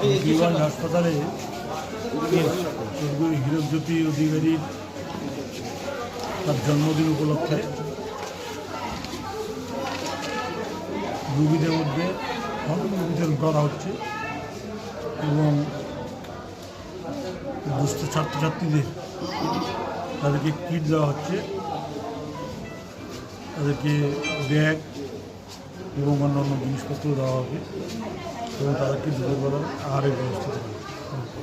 হবিগঞ্জ হাসপাতালে হীরকজ্যোতি অধিকারীর তার জন্মদিন উপলক্ষে রুগীদের মধ্যে বিতরণ করা হচ্ছে এবং দুস্থ ছাত্রছাত্রীদের তাদেরকে কিট দেওয়া হচ্ছে তাদেরকে ব্যাগ এবং অন্যান্য জিনিসপত্র দেওয়া হবে। এবং তাদেরকে দুপুরবেলা আহারের ব্যবস্থা